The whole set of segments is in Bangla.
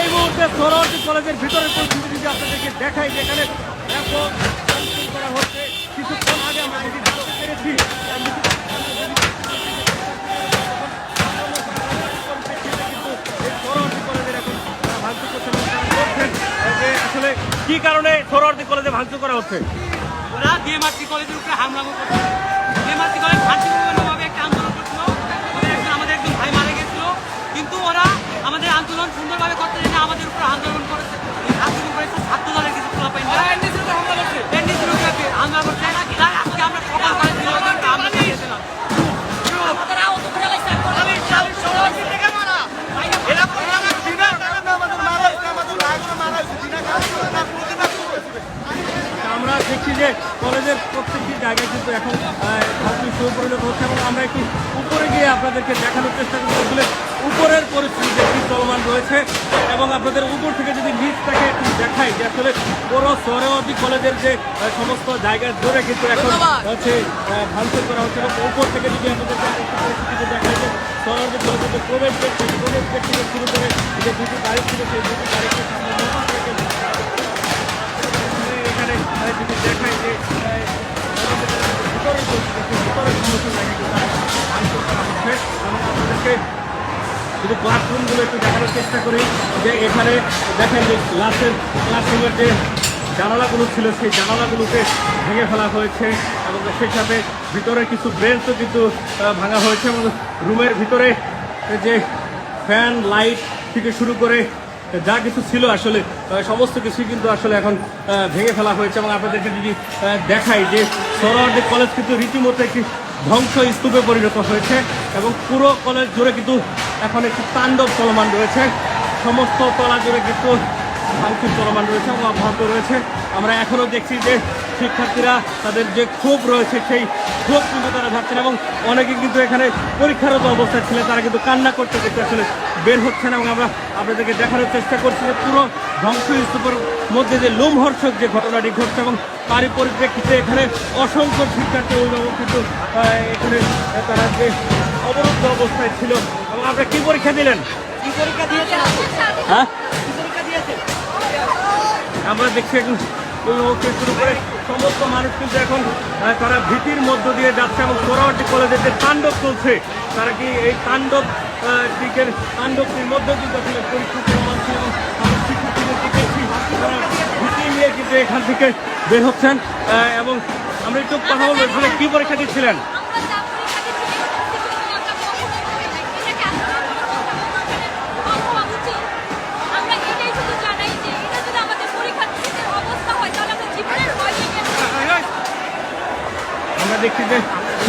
এই মুহূর্তে সোহরাওয়ার্দী কলেজের ভিতরের পরিস্থিতি যদি আপনাদেরকে দেখাই, যেখানে করা হচ্ছে, কিছুক্ষণ আগে আমরা যদি জানতে ভাঙচুর আসলে কি কারণে সোহরাওয়ার্দী কলেজে ভাঙচুর করা হচ্ছে? ওরা ডিএমআরসি কলেজের উপরে হামলা করছিল ডিএমআরসি কলেজ শান্তিপূর্ণভাবে আমাদের আন্দোলন সুন্দরভাবে করতে জেনে আমাদের উপর আন্দোলন করেছে। আন্দোলন করেছে ছাত্র দলের কিছু খোলা পাইনি হামলা করছে। এনডিসির উপরে হামলা করছে। তাই আজকে আমরা সকাল আমরা দিয়েছিলাম আমরা দেখছি যে কলেজের প্রত্যেকটি জায়গায় কিন্তু এখন ভাবছি শুরু পরিণত হচ্ছে এবং আমরা একটু উপরে গিয়ে আপনাদেরকে দেখানোর চেষ্টা করব। আসলে উপরের পরিস্থিতি একটি চলমান রয়েছে এবং আপনাদের উপর থেকে যদি নিচটাকে একটু দেখাই যে আসলে পুরো সরেওয়াদি কলেজের যে সমস্ত জায়গা জুড়ে কিন্তু এখন হচ্ছে ভাঙচুর করা হচ্ছে এবং উপর থেকে যদি আপনাদেরকে একটু পরিস্থিতি দেখাই যে সরেওয়াদি কলেজের যে প্রবেশ গেট সেই প্রবেশ গেট থেকে শুরু করে যে দুটি গাড়ি ছিল সেই দুটি গাড়িকে সামনে এখানে যদি দেখাই যে আহ, ভিতরের পরিস্থিতি, ভিতরের কিন্তু তারা ভাঙচুর করা হচ্ছে এবং আপনাদেরকে যদি ক্লাসরুমগুলো একটু দেখানোর চেষ্টা করি যে এখানে দেখেন যে ক্লাসের ক্লাসরুমের যে জানালাগুলো ছিল সেই জানালাগুলোকে ভেঙে ফেলা হয়েছে এবং সেই সাথে ভিতরে কিছু বেঞ্চও কিন্তু ভাঙা হয়েছে এবং রুমের ভিতরে যে ফ্যান লাইট থেকে শুরু করে যা কিছু ছিল আসলে সমস্ত কিছুই কিন্তু আসলে এখন ভেঙে ফেলা হয়েছে এবং আপনাদেরকে যদি দেখাই যে সরোয়ার্দী কলেজ কিন্তু রীতিমতো একটি ধ্বংস স্তূপে পরিণত হয়েছে এবং পুরো কলেজ জুড়ে কিন্তু এখন একটি তাণ্ডব চলমান রয়েছে। সমস্ত তলা জুড়ে কিন্তু ভাঙচুর চলমান রয়েছে এবং অব্যাহত রয়েছে। আমরা এখনও দেখছি যে শিক্ষার্থীরা তাদের যে ক্ষোভ রয়েছে, সেই ক্ষোভ কিন্তু তারা যাচ্ছেন এবং অনেকে কিন্তু এখানে পরীক্ষারত অবস্থায় ছিলেন, তারা কিন্তু কান্না করতে করতে আসলে বের হচ্ছে না এবং আমরা আপনাদেরকে দেখানোর চেষ্টা করছি যে পুরো ধ্বংসস্তূপের মধ্যে যে লোমহর্ষক যে ঘটনাটি ঘটছে এবং তারই পরিপ্রেক্ষিতে এখানে অসংখ্য শিক্ষার্থী অভিভাবক কিন্তু এখানে তারা যে অবরুদ্ধ অবস্থায় ছিল। এবং আপনারা কি পরীক্ষা দিলেন? কি পরীক্ষা দিয়েছেন? হ্যাঁ? আমরা দেখছি এখন অভিভাবককে শুরু করে সমস্ত মানুষ কিন্তু এখন তারা ভীতির মধ্য দিয়ে যাচ্ছে এবং সোরাওয়ার্দী কলেজের যে তাণ্ডব চলছে তারা কি এই তাণ্ডব দিকের তাণ্ডবটির মধ্যে কিন্তু আসলে পরীক্ষা চলমান এবং আমরা শিক্ষার্থীদেরকে দেখছি নিয়ে কিন্তু এখান থেকে বের হচ্ছেন। এবং আমরা একটু কথা বলব আসলে কি পরীক্ষা নিয়ে আমরা দেখছি যে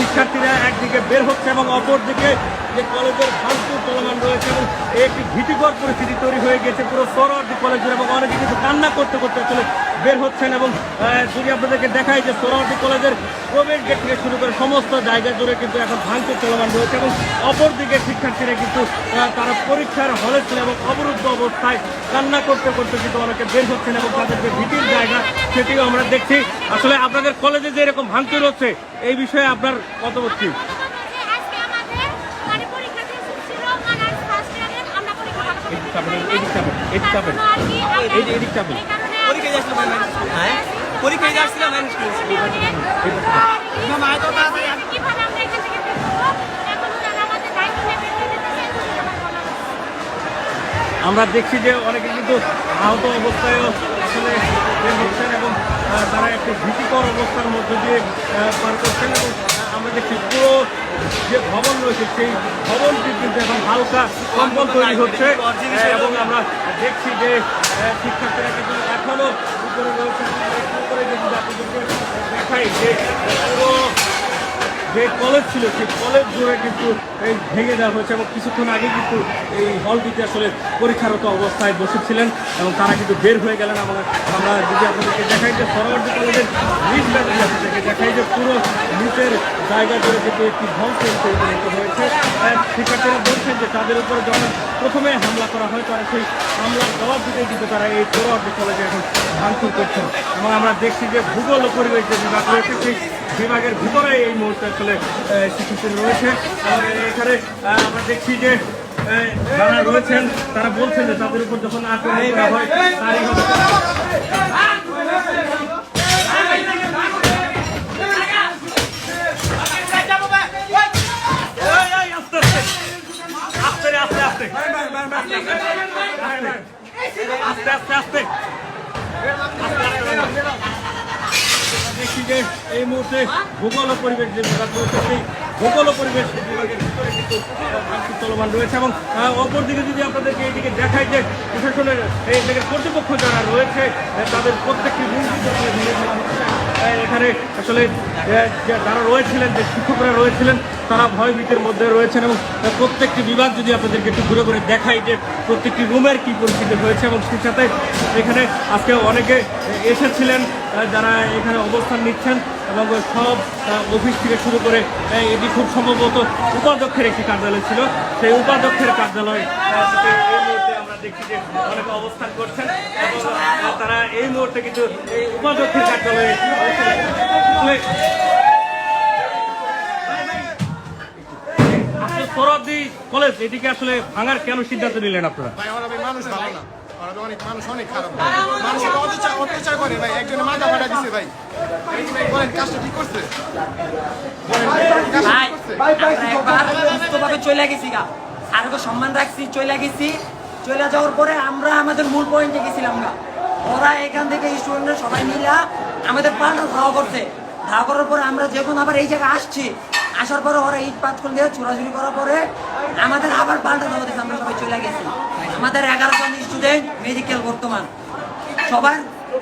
শিক্ষার্থীরা একদিকে বের হচ্ছে এবং অপরদিকে যে কলেজের ভাঙচুর চলমান রয়েছে এবং একটি ভীতিকর পরিস্থিতি তৈরি হয়ে গেছে। পুরো সোহরাওয়ার্দী কলেজের এবং অনেকে কিন্তু কান্না করতে করতে আসলে বের হচ্ছেন এবং যদি আপনাদেরকে দেখায় যে সোহরাওয়ার্দী কলেজের প্রবেশ গেট থেকে শুরু করে সমস্ত জায়গা জুড়ে কিন্তু এখন ভাঙচুর চলমান রয়েছে এবং অপরদিকে শিক্ষার্থীরা কিন্তু আহ, তারা পরীক্ষার হলে ছিল এবং অবরুদ্ধ অবস্থায় কান্না করতে করতে কিন্তু অনেকে বের হচ্ছেন এবং তাদের যে ভীতির জায়গা সেটিও আমরা দেখছি। আসলে আপনাদের কলেজে যে এরকম ভাঙচুর হচ্ছে এই বিষয়ে আপনার মতামত কি? আজকে আমাদের মানে পরীক্ষা দিয়ে ছিল অনার্স ফার্স্ট ইয়ারের আমরা পরীক্ষা ভালো করে এদিক চাপেন, এদিক চাপেন, এদিক চাপেন। তার পরীক্ষা ম্যানেজ হ্যাঁ ম্যানেজ করেছি আমরা দেখছি যে অনেকে কিন্তু আহত অবস্থায়ও আসলে হচ্ছেন এবং তারা একটি ভীতিকর অবস্থার মধ্যে দিয়ে পার করছেন এবং আমাদের আমরা দেখছি পুরো যে ভবন রয়েছে, সেই ভবনটি কিন্তু এখন হালকা কম্পন তৈরি হচ্ছে। এবং আমরা দেখছি যে শিক্ষার্থীরা কিন্তু এখনও উপরে রয়েছে উপরে যদি দেখাই যে পুরো যে কলেজ ছিল, সেই কলেজ জুড়ে কিন্তু এই ভেঙে দেওয়া হয়েছে এবং কিছুক্ষণ আগে কিন্তু এই হলটিতে আসলে পরীক্ষারত অবস্থায় বসেছিলেন এবং তারা কিন্তু বের হয়ে গেলেন। এবং আমরা যদি আপনাদেরকে দেখাই যে সরবর্তী কলেজের নিচটা যদি আপনাদেরকে দেখাই যে পুরো নিচের জায়গা জুড়ে কিন্তু একটি ধ্বংস পরিণত হয়েছে। শিক্ষার্থীরা বলছেন যে তাদের উপরে যখন প্রথমে হামলা করা হয়, তারা সেই হামলার জবাব দিতে কিন্তু তারা এই সরবর্তী কলেজে এখন ভাঙচুর করছেন। এবং আমরা দেখছি যে ভূগোল পরিবেশ যে বিভাগ রয়েছে, সেই বিভাগের ভিতরে এই মুহূর্তে আসলে শিক্ষার্থী রয়েছে। আর এখানে আমরা দেখছি যে যারা রয়েছেন তারা বলছেন যে তাদের উপর যখন আক্রমণ করা হয় তারই আস্তে আস্তে আস্তে। আস্তে আস্তে আস্তে। এই মুহূর্তে ভূগোল পরিবেশ যে বিভাগ রয়েছে, সেই ভূগোল পরিবেশ বিভাগের ভিতরে কিন্তু চলমান রয়েছে এবং অপরদিকে যদি আপনাদেরকে এইদিকে দেখাই যে প্রশাসনের, এই জায়গার কর্তৃপক্ষ যারা রয়েছে তাদের প্রত্যেকটি এখানে আসলে যারা রয়েছিলেন, যে শিক্ষকরা রয়েছিলেন, তারা ভয়ভীতির মধ্যে রয়েছেন এবং প্রত্যেকটি বিভাগ যদি আপনাদেরকে একটু ঘুরে ঘুরে দেখাই যে প্রত্যেকটি রুমের কি পরিস্থিতি হয়েছে এবং সেই সাথে এখানে আজকে অনেকে এসেছিলেন যারা এখানে অবস্থান নিচ্ছেন এবং সব অফিস থেকে শুরু করে এটি খুব সম্ভবত উপাধ্যক্ষের একটি কার্যালয় ছিল। সেই উপাধ্যক্ষের কার্যালয় এই মুহূর্তে দেখছি যে অবস্থান করছেন এবং তারা এই মুহূর্তে কিন্তু কলেজ, এটিকে আসলে ভাঙার কেন সিদ্ধান্ত নিলেন আপনারা? মানুষ না। করে আমরা আমাদের মূল পয়েন্টে গেছিলাম ওরা এখান থেকে স্টুডেন্টরা সবাই মিলা আমাদের পাল্টা ধাওয়া করছে। ধাওয়া করার পরে আমরা যখন আবার এই জায়গায় আসছি, আসার পরে ওরা ইট পাথর দিয়ে চুরাচুরি করার পরে আমাদের আবার পাল্টা ধাওয়া দিয়েছে আমরা সবাই চলে গেছি। আমাদের এগারো জন স্টুডেন্ট মেডিকেল বর্তমান। সবার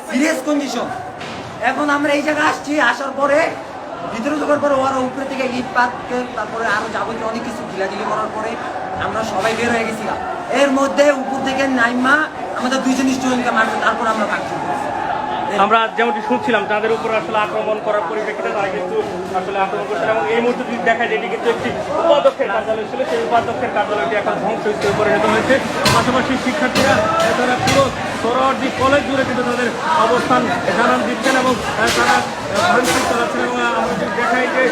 সিরিয়াস কন্ডিশন এখন আমরা এই জায়গায় আসছি, আসার পরে ভিতরে ঢোকার পরে ওরা উপরে থেকে ইট পাতকে তারপরে আরও যাবতীয় অনেক কিছু ঢিলাঢিলি করার পরে আমরা সবাই বের হয়ে গেছিলাম। এর মধ্যে উপর থেকে নাইমা আমাদের দুইজন স্টুডেন্টকে মারছে, তারপর আমরা ভাগছি আমরা যেমনটি শুনছিলাম, তাদের উপর আসলে আক্রমণ করার পরিপ্রেক্ষিতে তারা কিন্তু আসলে আক্রমণ করছেন এবং এই মুহূর্তে যদি দেখা যায়, এটি কিন্তু একটি উপাধ্যক্ষের কার্যালয় ছিল। সেই উপাধ্যক্ষের কার্যালয়টি এখন ধ্বংসস্তূপে পরিণত হয়েছে। পাশাপাশি শিক্ষার্থীরা তারা পুরো সরোয়ার্দি কলেজ জুড়ে কিন্তু তাদের অবস্থান জানান দিচ্ছেন এবং তারা ভাঙচুর চালাচ্ছেন এবং আমরা যদি দেখাই যে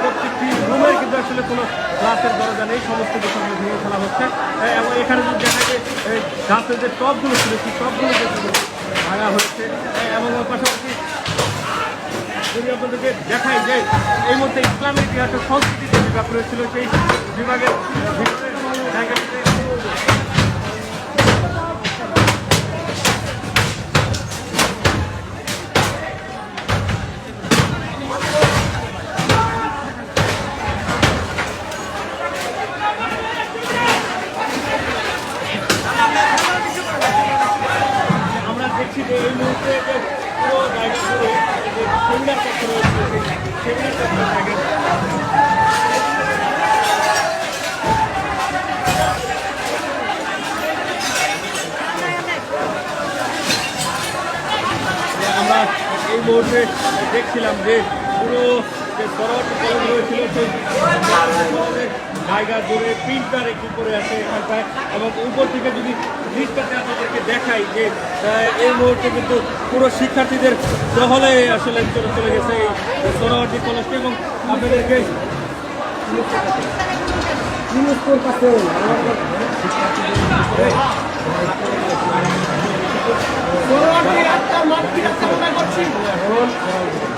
প্রত্যেকটি রুমে কিন্তু আসলে কোনো গ্লাসের দরজা নেই, সমস্ত কিছু ভেঙে ফেলা হচ্ছে। এবং এখানে যদি দেখা যায় গাছের যে টপগুলো ছিল, সেই টপগুলো ভাঙা হয়েছে। এবং পাশাপাশি যদি আপনাদেরকে দেখাই যে এই মধ্যে ইসলামের ইতিহাসের সংস্কৃতি যে বিভাগ রয়েছিল সেই বিভাগের সেমিনার আমরা এই মুহূর্তে দেখছিলাম যে পুরো সরোয়ার্দি কলেজ রয়েছিল জায়গা জুড়ে প্রিন্টার একটু করে আছে এখানটায় এবং উপর থেকে যদি দৃশ্যটাতে আপনাদেরকে দেখাই যে এই মুহূর্তে কিন্তু পুরো শিক্ষার্থীদের দহলে আসলে চলে চলে গেছে এই সরোয়ার্দি কলেজটি এবং আপনাদেরকে আমাদের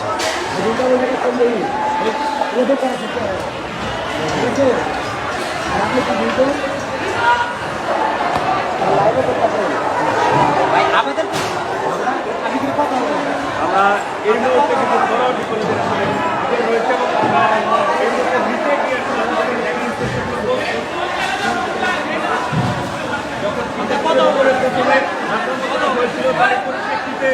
আমরা এই মুহূর্তে কিন্তু বড় বিপরীত রয়েছে এবং আমরা এই মুহূর্তে নিচে গিয়ে যখন কথা বলে প্রথমে কথা হয়েছিল তার পরিপ্রেক্ষিতে